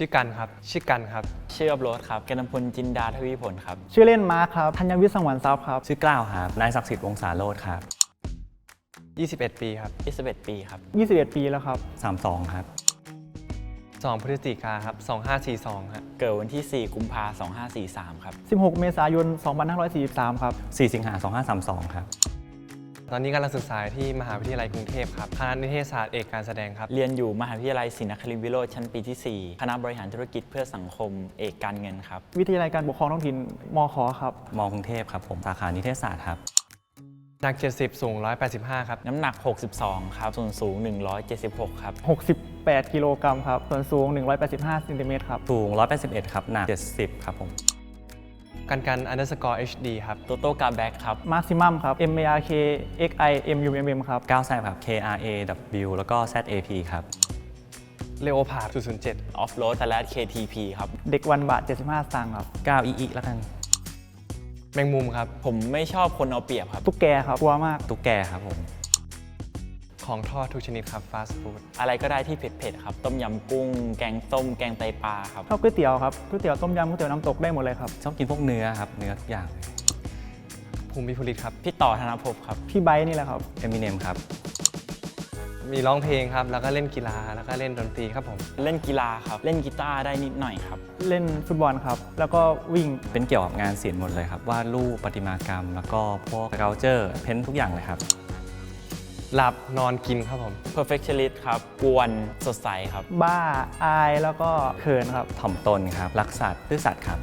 ชื่อกันครับ ชื่อกันครับ ชื่ออัพโหลดครับกนพลจินดาทวีผลครับ ชื่อเล่นมาร์คครับธัญวิทย์สังวรทรัพย์ครับชื่อกล้าวครับ นายศักดิ์สิทธิ์วงศาโรธครับ 21 ปีครับ 21 ปีครับ 21 ปีแล้วครับ 32 ครับ 2 พฤศจิกาครับ 2542ครับเกิดวันที่ 4 กุมภา2543 ครับ 16 เมษายน 2543 ครับ 4 สิงหา2532 ครับ ตอนนี้กำลังศึกษาที่มหาวิทยาลัยกรุงเทพครับคณะนิเทศศาสตร์เอกการแสดงครับ เรียนอยู่มหาวิทยาลัยศรีนครินทรวิโรธชั้นปีที่ 4 คณะบริหารธุรกิจเพื่อสังคมเอกการเงินครับ วิทยาลัยการปกครองท้องถิ่นมขครับ มกรุงเทพครับผมสาขานิเทศศาสตร์ครับ หนัก 70 สูง 185 ครับ น้ำหนัก 62 ครับ ส่วนสูง 176 ครับ 68 กิโลกรัมครับส่วนสูง 185ซนติเมตรครับ สูง 181 ครับ หนัก 70 ครับผม กันกัน underscore hd ครับโตโต้กาแบ็กครับมาร์ซิมัมครับ M A R K X I M U M M ครับ9แซบครับ K R A W แล้วก็ Z A P ครับเลโอพาร์007ออฟโรดสแลช KTP ครับเด็กวันบาท 75สตางค์ครับ9อีอีแล้วกัน แมงมุมครับ ผมไม่ชอบคนเอาเปรียบครับ ตุ๊กแกครับกลัวมากตุ๊กแกครับผม ของทอดทุกชนิดครับ fast food อะไรก็ได้ที่เผ็ดๆครับ ต้มยำกุ้ง แกงส้ม แกงไตปลาครับ ชอบก๋วยเตี๋ยวครับก๋วยเตี๋ยวต้มยำก๋วยเตี๋ยวน้ำตกได้หมดเลยครับ ชอบกินพวกเนื้อครับ เนื้อทุกอย่างภูมิภูริตครับ พี่ต่อธนภพครับ พี่ไบร์ทนี่แหละครับ เอมิเนมครับ มีร้องเพลงครับ แล้วก็เล่นกีฬาแล้วก็เล่นดนตรีครับผม เล่นกีฬาครับ เล่นกีตาร์ได้นิดหน่อยครับ เล่นฟุตบอลครับ แล้วก็วิ่งเป็นเกี่ยวกับงานศิลป์หมดเลยครับวาดรูปประติมากรรม แล้วก็พวก s ก u เจอร์ เพ้นทุกอย่างเลยครับ หลับนอนกินครับผม perfectionist ครับกวนสดใสครับ บ้าอายแล้วก็เขินครับ ถ่อมตนครับ รักสัตว์ซื่อสัตย์ครับ